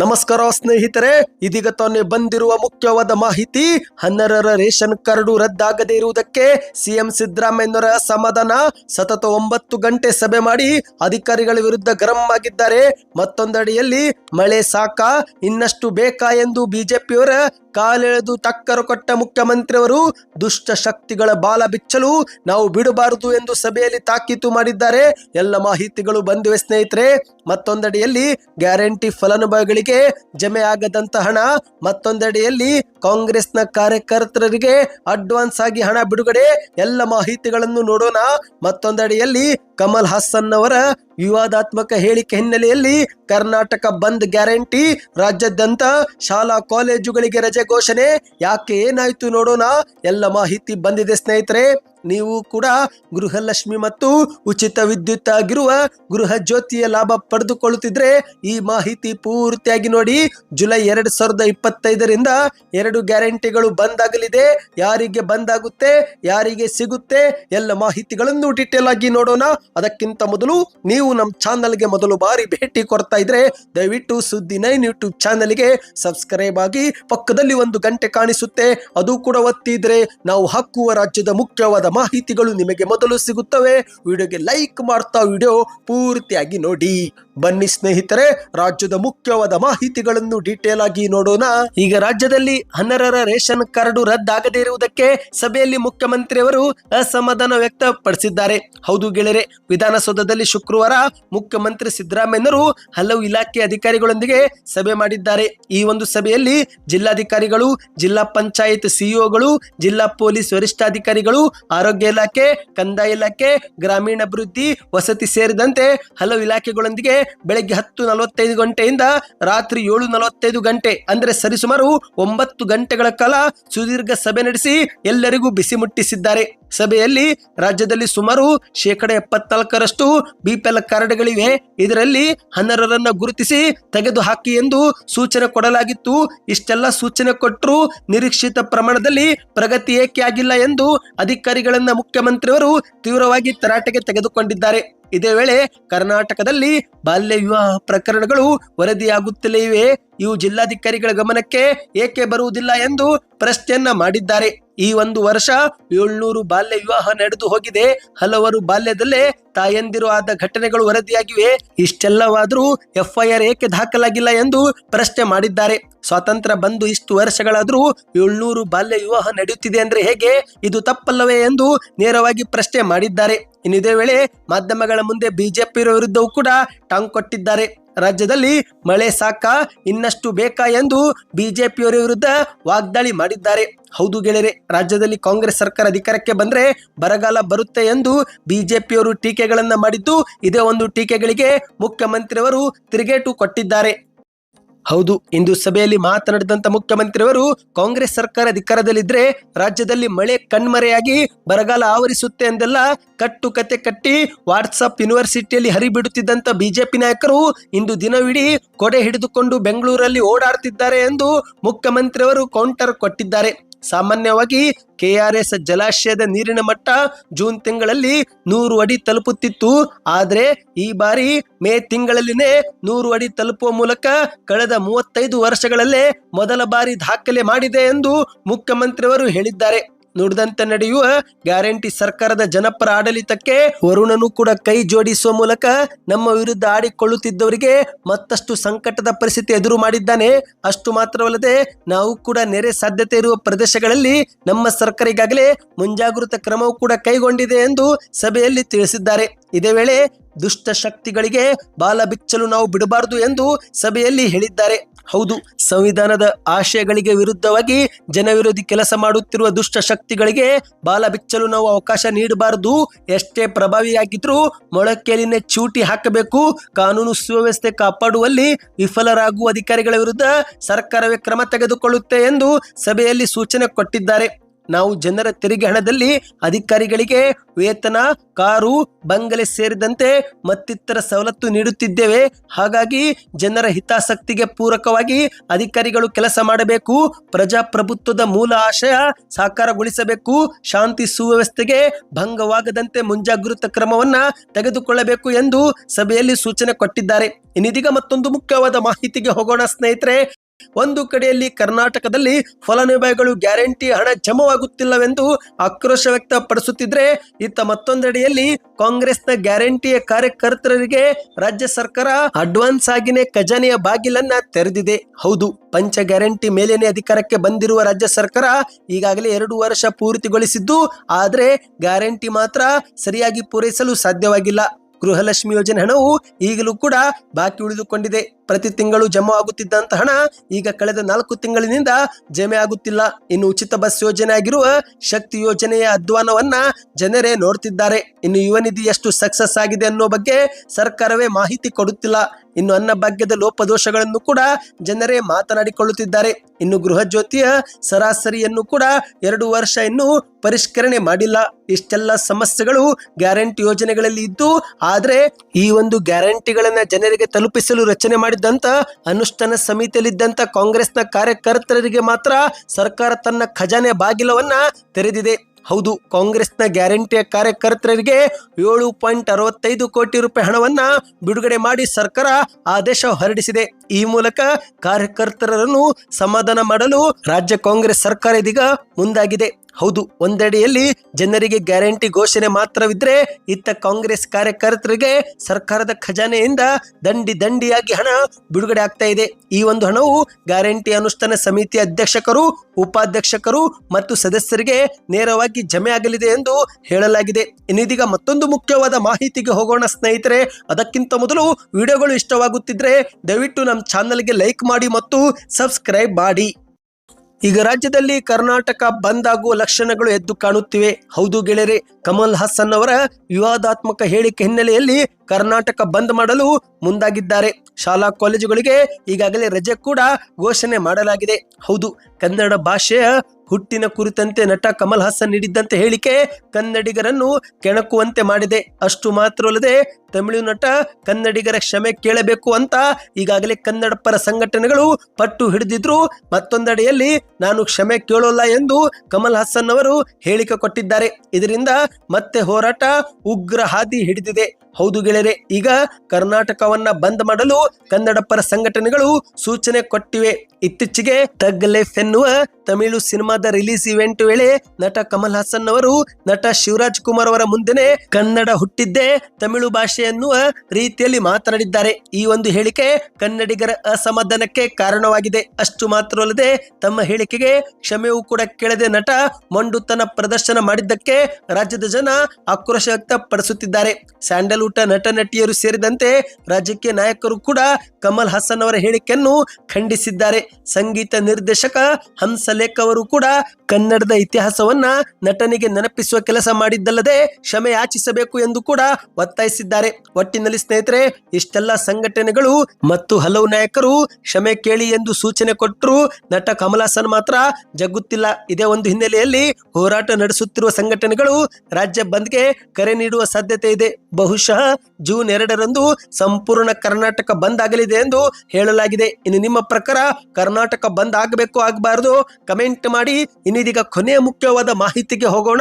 ನಮಸ್ಕಾರ ಸ್ನೇಹಿತರೆ, ಇದೀಗ ತಾನೇ ಬಂದಿರುವ ಮುಖ್ಯವಾದ ಮಾಹಿತಿ, ಹನ್ನೆರಡರ ರೇಷನ್ ಕಾರ್ಡು ರದ್ದಾಗದೇ ಇರುವುದಕ್ಕೆ ಸಿಎಂ ಸಿದ್ದರಾಮಯ್ಯನವರ ಸಮಾಧಾನ, ಸತತ ಒಂಬತ್ತು ಗಂಟೆ ಸಭೆ ಮಾಡಿ ಅಧಿಕಾರಿಗಳ ವಿರುದ್ಧ ಗರಂ ಆಗಿದ್ದಾರೆ. ಮತ್ತೊಂದಡಿಯಲ್ಲಿ, ಮಳೆ ಸಾಕ, ಇನ್ನಷ್ಟು ಬೇಕಾ ಎಂದು ಬಿಜೆಪಿಯವರ ಕಾಲೆಳೆದು ಟಕ್ಕರು ಕೊಟ್ಟ ಮುಖ್ಯಮಂತ್ರಿಯವರು ದುಷ್ಟ ಶಕ್ತಿಗಳ ಬಾಲ ಬಿಚ್ಚಲು ನಾವು ಬಿಡಬಾರದು ಎಂದು ಸಭೆಯಲ್ಲಿ ತಾಕೀತು ಮಾಡಿದ್ದಾರೆ. ಎಲ್ಲ ಮಾಹಿತಿಗಳು ಬಂದಿವೆ ಸ್ನೇಹಿತರೆ. ಮತ್ತೊಂದಡಿಯಲ್ಲಿ, ಗ್ಯಾರಂಟಿ ಫಲಾನುಭವಿಗಳಿಗೆ ಜಮೆ ಆಗದಂತ ಹಣ ಮತ್ತೊಂದೆಡೆಯಲ್ಲಿ ಕಾಂಗ್ರೆಸ್ನ ಕಾರ್ಯಕರ್ತರಿಗೆ ಅಡ್ವಾನ್ಸ್ ಆಗಿ ಹಣ ಬಿಡುಗಡೆ ಎಲ್ಲ ಮಾಹಿತಿಗಳನ್ನು ನೋಡೋಣ. ಮತ್ತೊಂದೆಡೆಯಲ್ಲಿ ಕಮಲ್ ಹಾಸನ್ ಅವರ ವಿವಾದಾತ್ಮಕ ಹೇಳಿಕೆ ಹಿನ್ನೆಲೆಯಲ್ಲಿ ಕರ್ನಾಟಕ ಬಂದ್ ಗ್ಯಾರಂಟಿ, ರಾಜ್ಯಾದ್ಯಂತ ಶಾಲಾ ಕಾಲೇಜುಗಳಿಗೆ ರಜೆ ಘೋಷಣೆ. ಯಾಕೆ ಏನಾಯ್ತು ನೋಡೋಣ. ಎಲ್ಲ ಮಾಹಿತಿ ಬಂದಿದೆ ಸ್ನೇಹಿತರೆ. ನೀವು ಕೂಡ ಗೃಹಲಕ್ಷ್ಮಿ ಮತ್ತು ಉಚಿತ ವಿದ್ಯುತ್ ಆಗಿರುವ ಗೃಹ ಜ್ಯೋತಿಯ ಲಾಭ ಪಡೆದುಕೊಳ್ಳುತ್ತಿದ್ರೆ ಈ ಮಾಹಿತಿ ಪೂರ್ತಿಯಾಗಿ ನೋಡಿ. ಜುಲೈ ಎರಡ್ ಸಾವಿರದ ಇಪ್ಪತ್ತೈದರಿಂದ ಎರಡು ಗ್ಯಾರಂಟಿಗಳು ಬಂದ್ ಆಗಲಿದೆ ಯಾರಿಗೆ ಬಂದ್ ಆಗುತ್ತೆ ಯಾರಿಗೆ ಸಿಗುತ್ತೆ ಎಲ್ಲ ಮಾಹಿತಿಗಳನ್ನು ಡಿಟೇಲ್ ಆಗಿ ನೋಡೋಣ. ಅದಕ್ಕಿಂತ ಮೊದಲು ನೀವು ನಮ್ಮ ಚಾನಲ್ಗೆ ಮೊದಲು ಬಾರಿ ಭೇಟಿ ಕೊಡ್ತಾ ಇದ್ರೆ ದಯವಿಟ್ಟು ಸುದ್ದಿ ನೈನ್ ಯೂಟ್ಯೂಬ್ ಚಾನಲ್ಗೆ ಸಬ್ಸ್ಕ್ರೈಬ್ ಆಗಿ ಪಕ್ಕದಲ್ಲಿ ಒಂದು ಗಂಟೆ ಕಾಣಿಸುತ್ತೆ. ಅದು ಕೂಡ ಒತ್ತಿದ್ರೆ ನಾವು ಹಾಕುವ ರಾಜ್ಯದ ಮುಖ್ಯವಾದ ಮಾಹಿತಿಗಳು ನಿಮಗೆ ಮೊದಲು ಸಿಗುತ್ತವೆ. ವಿಡಿಯೋಗೆ ಲೈಕ್ ಮಾಡ್ತಾ ವಿಡಿಯೋ ಪೂರ್ತಿಯಾಗಿ ನೋಡಿ. ಬನ್ನಿ ಸ್ನೇಹಿತರೆ, ರಾಜ್ಯದ ಮುಖ್ಯವಾದ ಮಾಹಿತಿಗಳನ್ನು ಡೀಟೇಲ್ ಆಗಿ ನೋಡೋಣ. ಈಗ ರಾಜ್ಯದಲ್ಲಿ ಹನ್ನೆರಡರ ರೇಷನ್ ಕಾರ್ಡು ರದ್ದಾಗದೇ ಇರುವುದಕ್ಕೆ ಸಭೆಯಲ್ಲಿ ಮುಖ್ಯಮಂತ್ರಿಯವರು ಅಸಮಾಧಾನ ವ್ಯಕ್ತಪಡಿಸಿದ್ದಾರೆ. ಹೌದು ಗೆಳೆಯರೆ, ವಿಧಾನಸೌಧದಲ್ಲಿ ಶುಕ್ರವಾರ ಮುಖ್ಯಮಂತ್ರಿ ಸಿದ್ದರಾಮಯ್ಯನವರು ಹಲವು ಇಲಾಖೆ ಅಧಿಕಾರಿಗಳೊಂದಿಗೆ ಸಭೆ ಮಾಡಿದ್ದಾರೆ. ಈ ಒಂದು ಸಭೆಯಲ್ಲಿ ಜಿಲ್ಲಾಧಿಕಾರಿಗಳು, ಜಿಲ್ಲಾ ಪಂಚಾಯತ್ ಸಿಇಒಗಳು, ಜಿಲ್ಲಾ ಪೊಲೀಸ್ ವರಿಷ್ಠಾಧಿಕಾರಿಗಳು, ಆರೋಗ್ಯ ಇಲಾಖೆ, ಕಂದಾಯ ಇಲಾಖೆ, ಗ್ರಾಮೀಣಾಭಿವೃದ್ಧಿ, ವಸತಿ ಸೇರಿದಂತೆ ಹಲವು ಇಲಾಖೆಗಳೊಂದಿಗೆ ಬೆಳಗ್ಗೆ ಹತ್ತು ನಲವತ್ತೈದು ಗಂಟೆಯಿಂದ ರಾತ್ರಿ ಏಳು ನಲವತ್ತೈದು ಗಂಟೆ, ಅಂದ್ರೆ ಸರಿಸುಮಾರು ಒಂಬತ್ತು ಗಂಟೆಗಳ ಕಾಲ ಸುದೀರ್ಘ ಸಭೆ ನಡೆಸಿ ಎಲ್ಲರಿಗೂ ಬಿಸಿ ಮುಟ್ಟಿಸಿದ್ದಾರೆ. ಸಭೆಯಲ್ಲಿ ರಾಜ್ಯದಲ್ಲಿ ಸುಮಾರು ಶೇಕಡ ಎಪ್ಪತ್ನಾಲ್ಕರಷ್ಟು ಬಿಪಿಎಲ್ ಕಾರ್ಡ್ಗಳಿವೆ. ಇದರಲ್ಲಿ ಹನ್ನೆರಡರನ್ನ ಗುರುತಿಸಿ ತೆಗೆದು ಹಾಕಿ ಎಂದು ಸೂಚನೆ ಕೊಡಲಾಗಿತ್ತು. ಇಷ್ಟೆಲ್ಲ ಸೂಚನೆ ಕೊಟ್ಟರು ನಿರೀಕ್ಷಿತ ಪ್ರಮಾಣದಲ್ಲಿ ಪ್ರಗತಿ ಏಕೆ ಆಗಿಲ್ಲ ಎಂದು ಅಧಿಕಾರಿಗಳನ್ನ ಮುಖ್ಯಮಂತ್ರಿಯವರು ತೀವ್ರವಾಗಿ ತರಾಟೆಗೆ ತೆಗೆದುಕೊಂಡಿದ್ದಾರೆ. ಇದೇ ವೇಳೆ ಕರ್ನಾಟಕದಲ್ಲಿ ಬಾಲ್ಯ ವಿವಾಹ ಪ್ರಕರಣಗಳು ವರದಿಯಾಗುತ್ತಲೇ ಇವೆ. ಇವು ಜಿಲ್ಲಾಧಿಕಾರಿಗಳ ಗಮನಕ್ಕೆ ಏಕೆ ಬರುವುದಿಲ್ಲ ಎಂದು ಪ್ರಶ್ನೆಯನ್ನ ಮಾಡಿದ್ದಾರೆ. ಈ ಒಂದು ವರ್ಷ ಏಳ್ನೂರು ಬಾಲ್ಯ ವಿವಾಹ ನಡೆದು ಹೋಗಿದೆ. ಹಲವರು ಬಾಲ್ಯದಲ್ಲೇ ತಾಯಂದಿರು ಆದ ಘಟನೆಗಳು ವರದಿಯಾಗಿವೆ. ಇಷ್ಟೆಲ್ಲವಾದರೂ ಎಫ್ಐಆರ್ ಏಕೆ ದಾಖಲಾಗಿಲ್ಲ ಎಂದು ಪ್ರಶ್ನೆ ಮಾಡಿದ್ದಾರೆ. ಸ್ವಾತಂತ್ರ್ಯ ಬಂದು ಇಷ್ಟು ವರ್ಷಗಳಾದರೂ ಏಳ್ನೂರು ಬಾಲ್ಯ ವಿವಾಹ ನಡೆಯುತ್ತಿದೆ ಅಂದ್ರೆ ಹೇಗೆ? ಇದು ತಪ್ಪಲ್ಲವೇ ಎಂದು ನೇರವಾಗಿ ಪ್ರಶ್ನೆ ಮಾಡಿದ್ದಾರೆ. ಇನ್ನು ಇದೇ ವೇಳೆ ಮಾಧ್ಯಮಗಳ ಮುಂದೆ ಬಿಜೆಪಿ ವಿರುದ್ಧವೂ ಕೂಡ ಟಾಂಗ್ ಕೊಟ್ಟಿದ್ದಾರೆ. ರಾಜ್ಯದಲ್ಲಿ ಮಳೆ ಸಾಕ ಇನ್ನಷ್ಟು ಬೇಕಾ ಎಂದು ಬಿಜೆಪಿಯವರ ವಿರುದ್ಧ ವಾಗ್ದಾಳಿ ಮಾಡಿದ್ದಾರೆ. ಹೌದು ಗೆಳೆಯರೆ, ರಾಜ್ಯದಲ್ಲಿ ಕಾಂಗ್ರೆಸ್ ಸರ್ಕಾರ ಅಧಿಕಾರಕ್ಕೆ ಬಂದ್ರೆ ಬರಗಾಲ ಬರುತ್ತೆ ಎಂದು ಬಿಜೆಪಿಯವರು ಟೀಕೆಗಳನ್ನು ಮಾಡಿದ್ದು ಇದೇ ಒಂದು ಟೀಕೆಗಳಿಗೆ ಮುಖ್ಯಮಂತ್ರಿಯವರು ತಿರುಗೇಟು ಕೊಟ್ಟಿದ್ದಾರೆ. ಹೌದು, ಇಂದು ಸಭೆಯಲ್ಲಿ ಮಾತನಾಡಿದಂತ ಮುಖ್ಯಮಂತ್ರಿಯವರು ಕಾಂಗ್ರೆಸ್ ಸರ್ಕಾರ ಅಧಿಕಾರದಲ್ಲಿದ್ರೆ ರಾಜ್ಯದಲ್ಲಿ ಮಳೆ ಕಣ್ಮರೆಯಾಗಿ ಬರಗಾಲ ಆವರಿಸುತ್ತೆ ಎಂದೆಲ್ಲ ಕಟ್ಟು ಕತೆ ಕಟ್ಟಿ ವಾಟ್ಸಪ್ ಯೂನಿವರ್ಸಿಟಿಯಲ್ಲಿ ಹರಿಬಿಡುತ್ತಿದ್ದಂತ ಬಿಜೆಪಿ ನಾಯಕರು ಇಂದು ದಿನವಿಡೀ ಕೊಡೆ ಹಿಡಿದುಕೊಂಡು ಬೆಂಗಳೂರಲ್ಲಿ ಓಡಾಡ್ತಿದ್ದಾರೆ ಎಂದು ಮುಖ್ಯಮಂತ್ರಿಯವರು ಕೌಂಟರ್ ಕೊಟ್ಟಿದ್ದಾರೆ. ಸಾಮಾನ್ಯವಾಗಿ ಕೆಆರ್ಎಸ್ ಜಲಾಶಯದ ನೀರಿನ ಮಟ್ಟ ಜೂನ್ ತಿಂಗಳಲ್ಲಿ ನೂರು ಅಡಿ ತಲುಪುತ್ತಿತ್ತು. ಆದರೆ ಈ ಬಾರಿ ಮೇ ತಿಂಗಳಲ್ಲಿನೇ ನೂರು ಅಡಿ ತಲುಪುವ ಮೂಲಕ ಕಳೆದ ಮೂವತ್ತೈದು ವರ್ಷಗಳಲ್ಲೇ ಮೊದಲ ಬಾರಿ ದಾಖಲೆ ಮಾಡಿದೆ ಎಂದು ಮುಖ್ಯಮಂತ್ರಿಯವರು ಹೇಳಿದ್ದಾರೆ. ನುಡಿದಂತೆ ನಡೆಯುವ ಗ್ಯಾರಂಟಿ ಸರ್ಕಾರದ ಜನಪರ ಆಡಳಿತಕ್ಕೆ ವರುಣನು ಕೂಡ ಕೈ ಜೋಡಿಸುವ ಮೂಲಕ ನಮ್ಮ ವಿರುದ್ಧ ಆಡಿಕೊಳ್ಳುತ್ತಿದ್ದವರಿಗೆ ಮತ್ತಷ್ಟು ಸಂಕಟದ ಪರಿಸ್ಥಿತಿ ಎದುರು ಮಾಡಿದ್ದಾನೆ. ಅಷ್ಟು ಮಾತ್ರವಲ್ಲದೆ ನಾವು ಕೂಡ ನೆರೆ ಸಾಧ್ಯತೆ ಇರುವ ಪ್ರದೇಶಗಳಲ್ಲಿ ನಮ್ಮ ಸರ್ಕಾರ ಈಗಾಗಲೇ ಮುಂಜಾಗೃತ ಕ್ರಮವು ಕೂಡ ಕೈಗೊಂಡಿದೆ ಎಂದು ಸಭೆಯಲ್ಲಿ ತಿಳಿಸಿದ್ದಾರೆ. ಇದೇ ವೇಳೆ ದುಷ್ಟ ಶಕ್ತಿಗಳಿಗೆ ಬಾಲ ಬಿಚ್ಚಲು ನಾವು ಬಿಡಬಾರದು ಎಂದು ಸಭೆಯಲ್ಲಿ ಹೇಳಿದ್ದಾರೆ. ಹೌದು, ಸಂವಿಧಾನದ ಆಶಯಗಳಿಗೆ ವಿರುದ್ಧವಾಗಿ ಜನವಿರೋಧಿ ಕೆಲಸ ಮಾಡುತ್ತಿರುವ ದುಷ್ಟ ಶಕ್ತಿಗಳಿಗೆ ಬಾಲ ಬಿಚ್ಚಲು ನಾವು ಅವಕಾಶ ನೀಡಬಾರದು. ಎಷ್ಟೇ ಪ್ರಭಾವಿಯಾಗಿದ್ರೂ ಮೊಳಕೆಯಲ್ಲಿನ ಚೂಟಿ ಹಾಕಬೇಕು. ಕಾನೂನು ಸುವ್ಯವಸ್ಥೆ ಕಾಪಾಡುವಲ್ಲಿ ವಿಫಲರಾಗುವ ಅಧಿಕಾರಿಗಳ ವಿರುದ್ಧ ಸರ್ಕಾರವೇ ಕ್ರಮ ತೆಗೆದುಕೊಳ್ಳುತ್ತೆ ಎಂದು ಸಭೆಯಲ್ಲಿ ಸೂಚನೆ ಕೊಟ್ಟಿದ್ದಾರೆ. ನಾವು ಜನರ ತೆರಿಗೆ ಹಣದಲ್ಲಿ ಅಧಿಕಾರಿಗಳಿಗೆ ವೇತನ, ಕಾರು, ಬಂಗಲೆ ಸೇರಿದಂತೆ ಮತ್ತಿತರ ಸವಲತ್ತು ನೀಡುತ್ತಿದ್ದೇವೆ. ಹಾಗಾಗಿ ಜನರ ಹಿತಾಸಕ್ತಿಗೆ ಪೂರಕವಾಗಿ ಅಧಿಕಾರಿಗಳು ಕೆಲಸ ಮಾಡಬೇಕು. ಪ್ರಜಾಪ್ರಭುತ್ವದ ಮೂಲ ಆಶಯ ಸಾಕಾರಗೊಳಿಸಬೇಕು. ಶಾಂತಿ ಸುವ್ಯವಸ್ಥೆಗೆ ಭಂಗವಾಗದಂತೆ ಮುಂಜಾಗೃತ ಕ್ರಮವನ್ನ ತೆಗೆದುಕೊಳ್ಳಬೇಕು ಎಂದು ಸಭೆಯಲ್ಲಿ ಸೂಚನೆ ಕೊಟ್ಟಿದ್ದಾರೆ. ಇನ್ನಿದೀಗ ಮತ್ತೊಂದು ಮುಖ್ಯವಾದ ಮಾಹಿತಿಗೆ ಹೋಗೋಣ ಸ್ನೇಹಿತರೆ. ಒಂದು ಕಡೆಯಲ್ಲಿ ಕರ್ನಾಟಕದಲ್ಲಿ ಫಲಾನುಭವಿಗಳು ಗ್ಯಾರಂಟಿ ಹಣ ಜಮವಾಗುತ್ತಿಲ್ಲವೆಂದು ಆಕ್ರೋಶ ವ್ಯಕ್ತಪಡಿಸುತ್ತಿದ್ರೆ ಇತ್ತ ಮತ್ತೊಂದೆಡೆಯಲ್ಲಿ ಕಾಂಗ್ರೆಸ್ನ ಗ್ಯಾರಂಟಿಯ ಕಾರ್ಯಕರ್ತರಿಗೆ ರಾಜ್ಯ ಸರ್ಕಾರ ಅಡ್ವಾನ್ಸ್ ಆಗಿನೇ ಖಜಾನೆಯ ಬಾಗಿಲನ್ನ ತೆರೆದಿದೆ. ಹೌದು, ಪಂಚ ಗ್ಯಾರಂಟಿ ಮೇಲೇನೆ ಅಧಿಕಾರಕ್ಕೆ ಬಂದಿರುವ ರಾಜ್ಯ ಸರ್ಕಾರ ಈಗಾಗಲೇ ಎರಡು ವರ್ಷ ಪೂರ್ತಿಗೊಳಿಸಿದ್ದು, ಆದರೆ ಗ್ಯಾರಂಟಿ ಮಾತ್ರ ಸರಿಯಾಗಿ ಪೂರೈಸಲು ಸಾಧ್ಯವಾಗಿಲ್ಲ. ಗೃಹಲಕ್ಷ್ಮಿ ಯೋಜನೆ ಹಣವು ಈಗಲೂ ಕೂಡ ಬಾಕಿ ಉಳಿದುಕೊಂಡಿದೆ. ಪ್ರತಿ ತಿಂಗಳು ಜಮ ಆಗುತ್ತಿದ್ದಂತ ಹಣ ಈಗ ಕಳೆದ ನಾಲ್ಕು ತಿಂಗಳಿನಿಂದ ಜಮೆ ಆಗುತ್ತಿಲ್ಲ. ಇನ್ನು ಉಚಿತ ಬಸ್ ಯೋಜನೆ ಆಗಿರುವ ಶಕ್ತಿ ಯೋಜನೆಯ ಅಧ್ವಾನವನ್ನ ಜನರೇ ನೋಡ್ತಿದ್ದಾರೆ. ಇನ್ನು ಯುವ ನಿಧಿ ಎಷ್ಟು ಸಕ್ಸಸ್ ಆಗಿದೆ ಅನ್ನೋ ಬಗ್ಗೆ ಸರ್ಕಾರವೇ ಮಾಹಿತಿ ಕೊಡುತ್ತಿಲ್ಲ. ಇನ್ನು ಅನ್ನಭಾಗ್ಯದ ಲೋಪದೋಷಗಳನ್ನು ಕೂಡ ಜನರೇ ಮಾತನಾಡಿಕೊಳ್ಳುತ್ತಿದ್ದಾರೆ. ಇನ್ನು ಗೃಹ ಜ್ಯೋತಿಯ ಸರಾಸರಿಯನ್ನು ಕೂಡ ಎರಡು ವರ್ಷ ಇನ್ನು ಪರಿಷ್ಕರಣೆ ಮಾಡಿಲ್ಲ. ಇಷ್ಟೆಲ್ಲ ಸಮಸ್ಯೆಗಳು ಗ್ಯಾರಂಟಿ ಯೋಜನೆಗಳಲ್ಲಿ ಇದ್ದು, ಆದ್ರೆ ಈ ಒಂದು ಗ್ಯಾರಂಟಿಗಳನ್ನ ಜನರಿಗೆ ತಲುಪಿಸಲು ರಚನೆ ಮಾಡಿದ್ದಂತ ಅನುಷ್ಠಾನ ಸಮಿತಿಯಲ್ಲಿದ್ದಂತ ಕಾಂಗ್ರೆಸ್ನ ಕಾರ್ಯಕರ್ತರಿಗೆ ಮಾತ್ರ ಸರ್ಕಾರ ತನ್ನ ಖಜಾನೆ ಬಾಗಿಲವನ್ನ ತೆರೆದಿದೆ. ಹೌದು, ಕಾಂಗ್ರೆಸ್ನ ಗ್ಯಾರಂಟಿಯ ಕಾರ್ಯಕರ್ತರಿಗೆ ಏಳು ಪಾಯಿಂಟ್ ಅರವತ್ತೈದು ಕೋಟಿ ರೂಪಾಯಿ ಹಣವನ್ನ ಬಿಡುಗಡೆ ಮಾಡಿ ಸರ್ಕಾರ ಆದೇಶ ಹೊರಡಿಸಿದೆ. ಈ ಮೂಲಕ ಕಾರ್ಯಕರ್ತರನ್ನು ಸಮಾಧಾನ ಮಾಡಲು ರಾಜ್ಯ ಕಾಂಗ್ರೆಸ್ ಸರ್ಕಾರ ಇದೀಗ ಮುಂದಾಗಿದೆ. ಹೌದು, ಒಂದೆಡೆಯಲ್ಲಿ ಜನರಿಗೆ ಗ್ಯಾರಂಟಿ ಘೋಷಣೆ ಮಾತ್ರವಿದ್ರೆ ಇತ್ತ ಕಾಂಗ್ರೆಸ್ ಕಾರ್ಯಕರ್ತರಿಗೆ ಸರ್ಕಾರದ ಖಜಾನೆಯಿಂದ ದಂಡಿ ದಂಡಿಯಾಗಿ ಹಣ ಬಿಡುಗಡೆ ಆಗ್ತಾ ಇದೆ. ಈ ಒಂದು ಹಣವು ಗ್ಯಾರಂಟಿ ಅನುಷ್ಠಾನ ಸಮಿತಿ ಅಧ್ಯಕ್ಷಕರು, ಉಪಾಧ್ಯಕ್ಷಕರು ಮತ್ತು ಸದಸ್ಯರಿಗೆ ನೇರವಾಗಿ ಜಮೆ ಆಗಲಿದೆ ಎಂದು ಹೇಳಲಾಗಿದೆ. ಇನ್ನಿದೀಗ ಮತ್ತೊಂದು ಮುಖ್ಯವಾದ ಮಾಹಿತಿಗೆ ಹೋಗೋಣ ಸ್ನೇಹಿತರೆ. ಅದಕ್ಕಿಂತ ಮೊದಲು ವಿಡಿಯೋಗಳು ಇಷ್ಟವಾಗುತ್ತಿದ್ರೆ ದಯವಿಟ್ಟು ನಮ್ಮ ಚಾನಲ್ಗೆ ಲೈಕ್ ಮಾಡಿ ಮತ್ತು ಸಬ್ಸ್ಕ್ರೈಬ್ ಮಾಡಿ. ಈಗ ರಾಜ್ಯದಲ್ಲಿ ಕರ್ನಾಟಕ ಬಂದ್ ಆಗುವ ಲಕ್ಷಣಗಳು ಎದ್ದು ಕಾಣುತ್ತಿವೆ. ಹೌದು ಗೆಳೆಯರೆ, ಕಮಲ್ ಹಾಸನ್ ಅವರ ವಿವಾದಾತ್ಮಕ ಹೇಳಿಕೆ ಹಿನ್ನೆಲೆಯಲ್ಲಿ ಕರ್ನಾಟಕ ಬಂದ್ ಮಾಡಲು ಮುಂದಾಗಿದ್ದಾರೆ. ಶಾಲಾ ಕಾಲೇಜುಗಳಿಗೆ ಈಗಾಗಲೇ ರಜೆ ಕೂಡ ಘೋಷಣೆ ಮಾಡಲಾಗಿದೆ. ಹೌದು, ಕನ್ನಡ ಭಾಷೆಯ ಹುಟ್ಟಿನ ಕುರಿತಂತೆ ನಟ ಕಮಲ್ ಹಾಸನ್ ನೀಡಿದ್ದಂತೆ ಹೇಳಿಕೆ ಕನ್ನಡಿಗರನ್ನು ಕೆಣಕುವಂತೆ ಮಾಡಿದೆ. ಅಷ್ಟು ಮಾತ್ರವಲ್ಲದೆ ತಮಿಳು ನಟ ಕನ್ನಡಿಗರ ಕ್ಷಮೆ ಕೇಳಬೇಕು ಅಂತ ಈಗಾಗಲೇ ಕನ್ನಡ ಪರ ಸಂಘಟನೆಗಳು ಪಟ್ಟು ಹಿಡಿದಿದ್ರು. ಮತ್ತೊಂದೆಡೆಯಲ್ಲಿ ನಾನು ಕ್ಷಮೆ ಕೇಳೋಲ್ಲ ಎಂದು ಕಮಲ್ ಹಾಸನ್ ಅವರು ಹೇಳಿಕೆ ಕೊಟ್ಟಿದ್ದಾರೆ. ಇದರಿಂದ ಮತ್ತೆ ಹೋರಾಟ ಉಗ್ರ ಹಾದಿ ಹಿಡಿದಿದೆ. ಹೌದು ಗೆಳೆಯರೆ ಈಗ ಕರ್ನಾಟಕವನ್ನ ಬಂದ್ ಮಾಡಲು ಕನ್ನಡ ಪರ ಸಂಘಟನೆಗಳು ಸೂಚನೆ ಕೊಟ್ಟಿವೆ. ಇತ್ತೀಚೆಗೆ ತಗ್ ಲೈಫ್ ಎನ್ನುವ ತಮಿಳು ಸಿನಿಮಾದ ರಿಲೀಸ್ ಇವೆಂಟ್ ವೇಳೆ ನಟ ಕಮಲ್ ಹಾಸನ್ ಅವರು ನಟ ಶಿವರಾಜ್ ಕುಮಾರ್ ಅವರ ಮುಂದೆನೆ ಕನ್ನಡ ಹುಟ್ಟಿದ್ದೇ ತಮಿಳು ಭಾಷೆ ಎನ್ನುವ ರೀತಿಯಲ್ಲಿ ಮಾತನಾಡಿದ್ದಾರೆ. ಈ ಒಂದು ಹೇಳಿಕೆ ಕನ್ನಡಿಗರ ಅಸಮಾಧಾನಕ್ಕೆ ಕಾರಣವಾಗಿದೆ. ಅಷ್ಟು ಮಾತ್ರವಲ್ಲದೆ ತಮ್ಮ ಹೇಳಿಕೆಗೆ ಕ್ಷಮೆಯೂ ಕೂಡ ಕೇಳದೆ ನಟ ಮಂಡುತನ ಪ್ರದರ್ಶನ ಮಾಡಿದ್ದಕ್ಕೆ ರಾಜ್ಯದ ಜನ ಆಕ್ರೋಶ ವ್ಯಕ್ತಪಡಿಸುತ್ತಿದ್ದಾರೆ. ಸ್ಯಾಂಡಲ್ವುಡ್ ನಟ ನಟಿಯರು ಸೇರಿದಂತೆ ರಾಜಕೀಯ ನಾಯಕರು ಕೂಡ ಕಮಲ್ ಹಾಸನ್ ಅವರ ಹೇಳಿಕೆಯನ್ನು ಖಂಡಿಸಿದ್ದಾರೆ. ಸಂಗೀತ ನಿರ್ದೇಶಕ ಹಂಸಲೇಖ್ ಅವರು ಕೂಡ ಕನ್ನಡದ ಇತಿಹಾಸವನ್ನ ನಟನಿಗೆ ನೆನಪಿಸುವ ಕೆಲಸ ಮಾಡಿದ್ದಲ್ಲದೆ ಕ್ಷಮೆ ಯಾಚಿಸಬೇಕು ಎಂದು ಕೂಡ ಒತ್ತಾಯಿಸಿದ್ದಾರೆ. ಒಟ್ಟಿನಲ್ಲಿ ಸ್ನೇಹಿತರೆ, ಇಷ್ಟೆಲ್ಲ ಸಂಘಟನೆಗಳು ಮತ್ತು ಹಲವು ನಾಯಕರು ಕ್ಷಮೆ ಕೇಳಿ ಎಂದು ಸೂಚನೆ ಕೊಟ್ಟರು ನಟ ಕಮಲ್ ಮಾತ್ರ ಜಗ್ಗುತ್ತಿಲ್ಲ. ಇದೇ ಒಂದು ಹಿನ್ನೆಲೆಯಲ್ಲಿ ಹೋರಾಟ ನಡೆಸುತ್ತಿರುವ ಸಂಘಟನೆಗಳು ರಾಜ್ಯ ಬಂದ್ಗೆ ಕರೆ ನೀಡುವ ಸಾಧ್ಯತೆ ಇದೆ. ಬಹುಶಃ ಜೂನ್ ಎರಡರಂದು ಸಂಪೂರ್ಣ ಕರ್ನಾಟಕ ಬಂದ್ ಆಗಲಿದೆ ಎಂದು ಹೇಳಲಾಗಿದೆ. ಇನ್ನು ನಿಮ್ಮ ಪ್ರಕಾರ ಕರ್ನಾಟಕ ಬಂದ್ ಆಗಬೇಕು ಆಗಬಾರದು? ಕಮೆಂಟ್ ಮಾಡಿ. ಇನ್ನಿದೀಗ ಕೊನೆಯ ಮುಖ್ಯವಾದ ಮಾಹಿತಿಗೆ ಹೋಗೋಣ.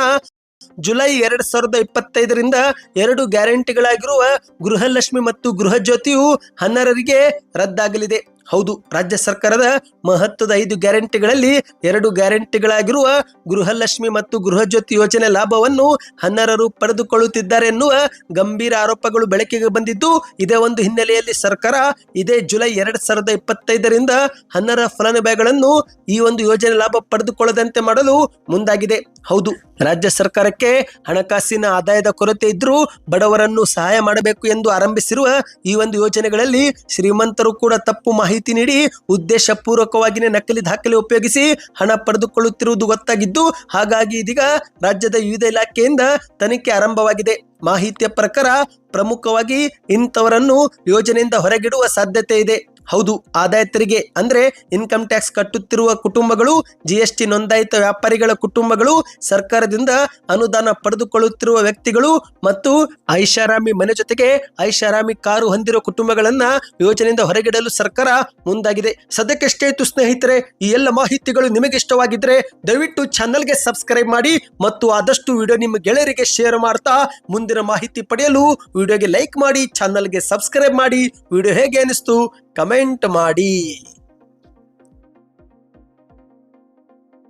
ಜುಲೈ ಎರಡ್ ಸಾವಿರದ ಇಪ್ಪತ್ತೈದರಿಂದ ಎರಡು ಗ್ಯಾರಂಟಿಗಳಾಗಿರುವ ಗೃಹಲಕ್ಷ್ಮಿ ಮತ್ತು ಗೃಹ ಜ್ಯೋತಿಯು ಹನ್ನರರಿಗೆ ರದ್ದಾಗಲಿದೆ. ಹೌದು, ರಾಜ್ಯ ಸರ್ಕಾರದ ಮಹತ್ವದ ಐದು ಗ್ಯಾರಂಟಿಗಳಲ್ಲಿ ಎರಡು ಗ್ಯಾರಂಟಿಗಳಾಗಿರುವ ಗೃಹಲಕ್ಷ್ಮಿ ಮತ್ತು ಗೃಹ ಜ್ಯೋತಿ ಯೋಜನೆ ಲಾಭವನ್ನು ಹನ್ನರರು ಪಡೆದುಕೊಳ್ಳುತ್ತಿದ್ದಾರೆ ಎನ್ನುವ ಗಂಭೀರ ಆರೋಪಗಳು ಬೆಳಕಿಗೆ ಬಂದಿದ್ದು, ಇದೇ ಒಂದು ಹಿನ್ನೆಲೆಯಲ್ಲಿ ಸರ್ಕಾರ ಇದೇ ಜುಲೈ ಎರಡ್ ಸಾವಿರದ ಇಪ್ಪತ್ತೈದರಿಂದ ಹನ್ನರ ಫಲಾನುಭವಿಗಳನ್ನು ಈ ಒಂದು ಯೋಜನೆ ಲಾಭ ಪಡೆದುಕೊಳ್ಳದಂತೆ ಮಾಡಲು ಮುಂದಾಗಿದೆ. ಹೌದು, ರಾಜ್ಯ ಸರ್ಕಾರಕ್ಕೆ ಹಣಕಾಸಿನ ಆದಾಯದ ಕೊರತೆ ಇದ್ದರೂ ಬಡವರನ್ನು ಸಹಾಯ ಮಾಡಬೇಕು ಎಂದು ಆರಂಭಿಸಿರುವ ಈ ಒಂದು ಯೋಜನೆಗಳಲ್ಲಿ ಶ್ರೀಮಂತರು ಕೂಡ ತಪ್ಪು ಮಾಹಿತಿ ನೀಡಿ ಉದ್ದೇಶಪೂರ್ವಕವಾಗಿಯೇ ನಕಲಿ ದಾಖಲೆ ಉಪಯೋಗಿಸಿ ಹಣ ಪಡೆದುಕೊಳ್ಳುತ್ತಿರುವುದು ಗೊತ್ತಾಗಿದ್ದು, ಹಾಗಾಗಿ ಇದೀಗ ರಾಜ್ಯದ ವಿವಿಧ ಇಲಾಖೆಯಿಂದ ತನಿಖೆ ಆರಂಭವಾಗಿದೆ. ಮಾಹಿತಿಯ ಪ್ರಕಾರ ಪ್ರಮುಖವಾಗಿ ಇಂಥವರನ್ನು ಯೋಜನೆಯಿಂದ ಹೊರಗಿಡುವ ಸಾಧ್ಯತೆ ಇದೆ. ಹೌದು, ಆದಾಯ ತೆರಿಗೆ ಅಂದ್ರೆ ಇನ್ಕಮ್ ಟ್ಯಾಕ್ಸ್ ಕಟ್ಟುತ್ತಿರುವ ಕುಟುಂಬಗಳು ಜಿಎಸ್ಟಿ ನೋಂದಾಯಿತ ವ್ಯಾಪಾರಿಗಳ ಕುಟುಂಬಗಳು, ಸರ್ಕಾರದಿಂದ ಅನುದಾನ ಪಡೆದುಕೊಳ್ಳುತ್ತಿರುವ ವ್ಯಕ್ತಿಗಳು ಮತ್ತು ಐಷಾರಾಮಿ ಮನೆ ಜೊತೆಗೆ ಐಷಾರಾಮಿ ಕಾರು ಹೊಂದಿರುವ ಕುಟುಂಬಗಳನ್ನ ಯೋಜನೆಯಿಂದ ಹೊರಗಿಡಲು ಸರ್ಕಾರ ಮುಂದಾಗಿದೆ. ಸದ್ಯಕ್ಕೆ ಇತ್ತು ಸ್ನೇಹಿತರೆ, ಈ ಎಲ್ಲ ಮಾಹಿತಿಗಳು ನಿಮಗೆ ಇಷ್ಟವಾಗಿದ್ರೆ ದಯವಿಟ್ಟು ಚಾನಲ್ಗೆ ಸಬ್ಸ್ಕ್ರೈಬ್ ಮಾಡಿ ಮತ್ತು ಆದಷ್ಟು ವಿಡಿಯೋ ನಿಮ್ಮ ಗೆಳೆಯರಿಗೆ ಶೇರ್ ಮಾಡ್ತಾ ಮುಂದಿನ ಮಾಹಿತಿ ಪಡೆಯಲು ವಿಡಿಯೋಗೆ ಲೈಕ್ ಮಾಡಿ, ಚಾನಲ್ಗೆ ಸಬ್ಸ್ಕ್ರೈಬ್ ಮಾಡಿ. ವಿಡಿಯೋ ಹೇಗೆ ಅನಿಸ್ತು? ಕಮೆಂಟ್ ಮಾಡಿ.